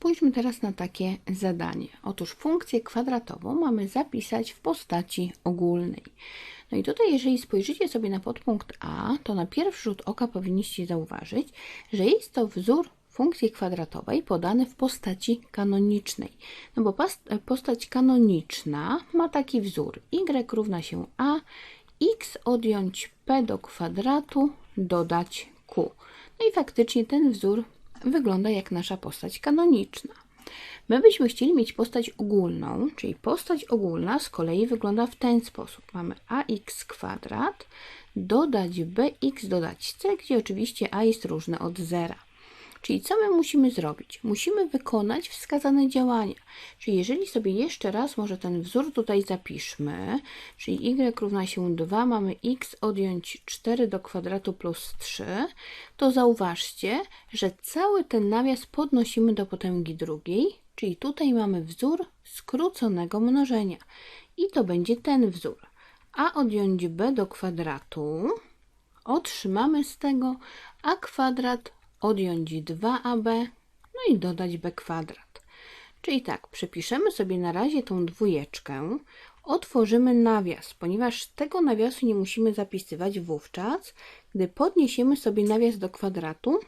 Spójrzmy teraz na takie zadanie. Otóż funkcję kwadratową mamy zapisać w postaci ogólnej. No i tutaj, jeżeli spojrzycie sobie na podpunkt A, to na pierwszy rzut oka powinniście zauważyć, że jest to wzór funkcji kwadratowej podany w postaci kanonicznej. No bo postać kanoniczna ma taki wzór y równa się a, x odjąć p do kwadratu dodać q. No i faktycznie ten wzór wygląda jak nasza postać kanoniczna. My byśmy chcieli mieć postać ogólną, czyli postać ogólna z kolei wygląda w ten sposób. Mamy ax kwadrat dodać bx dodać c, gdzie oczywiście a jest różne od zera. Czyli co my musimy zrobić? Musimy wykonać wskazane działania. Czyli jeżeli sobie jeszcze raz może ten wzór tutaj zapiszmy, czyli y równa się 2, mamy x odjąć 4 do kwadratu plus 3, to zauważcie, że cały ten nawias podnosimy do potęgi drugiej, czyli tutaj mamy wzór skróconego mnożenia. I to będzie ten wzór. a odjąć b do kwadratu otrzymamy z tego a kwadrat odjąć 2ab, no i dodać b kwadrat. Czyli tak, przepiszemy sobie na razie tą dwójeczkę, otworzymy nawias, ponieważ tego nawiasu nie musimy zapisywać wówczas, gdy podniesiemy sobie nawias do kwadratu,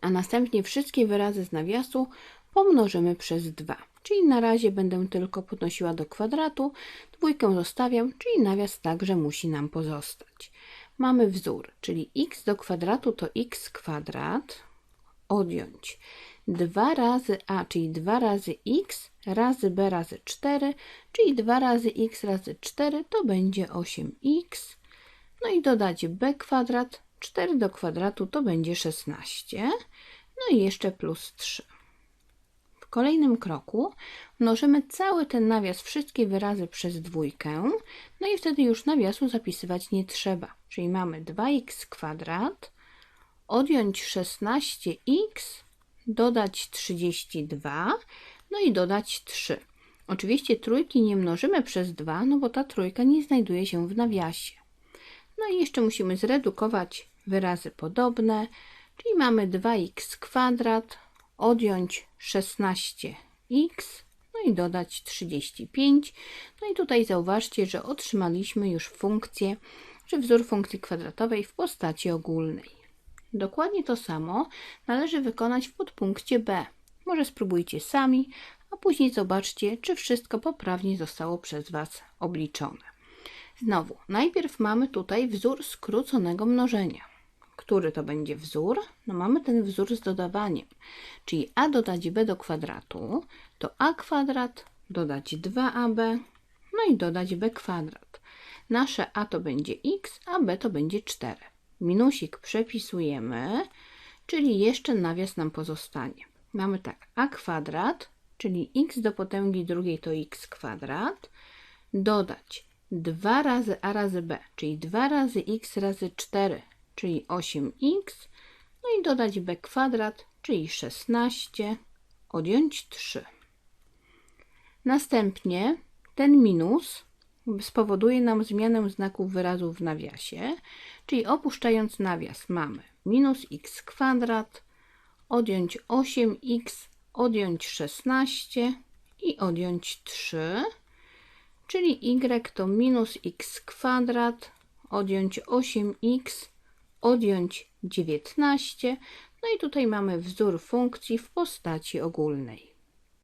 a następnie wszystkie wyrazy z nawiasu pomnożymy przez 2. Czyli na razie będę tylko podnosiła do kwadratu, dwójkę zostawiam, czyli nawias także musi nam pozostać mamy wzór, czyli x do kwadratu to x kwadrat, odjąć 2 razy a, czyli 2 razy x razy b razy 4, czyli 2 razy x razy 4 to będzie 8x. No i dodać b kwadrat, 4 do kwadratu to będzie 16. No i jeszcze plus 3 kolejnym kroku mnożymy cały ten nawias, wszystkie wyrazy przez dwójkę, no i wtedy już nawiasu zapisywać nie trzeba. Czyli mamy 2x kwadrat, odjąć 16x, dodać 32, no i dodać 3. Oczywiście trójki nie mnożymy przez 2, no bo ta trójka nie znajduje się w nawiasie. No i jeszcze musimy zredukować wyrazy podobne, czyli mamy 2x kwadrat, odjąć 16x, no i dodać 35. No i tutaj zauważcie, że otrzymaliśmy już funkcję, że wzór funkcji kwadratowej w postaci ogólnej. Dokładnie to samo należy wykonać w podpunkcie B. Może spróbujcie sami, a później zobaczcie, czy wszystko poprawnie zostało przez Was obliczone. Znowu, najpierw mamy tutaj wzór skróconego mnożenia który to będzie wzór? No mamy ten wzór z dodawaniem, czyli a dodać b do kwadratu, to a kwadrat dodać 2ab, no i dodać b kwadrat. Nasze a to będzie x, a b to będzie 4. Minusik przepisujemy, czyli jeszcze nawias nam pozostanie. Mamy tak, a kwadrat, czyli x do potęgi drugiej to x kwadrat, dodać 2 razy a razy b, czyli 2 razy x razy 4, czyli 8x, no i dodać b kwadrat, czyli 16, odjąć 3. Następnie ten minus spowoduje nam zmianę znaków wyrazów w nawiasie, czyli opuszczając nawias mamy minus x kwadrat, odjąć 8x, odjąć 16 i odjąć 3, czyli y to minus x kwadrat, odjąć 8x, odjąć 19. No i tutaj mamy wzór funkcji w postaci ogólnej.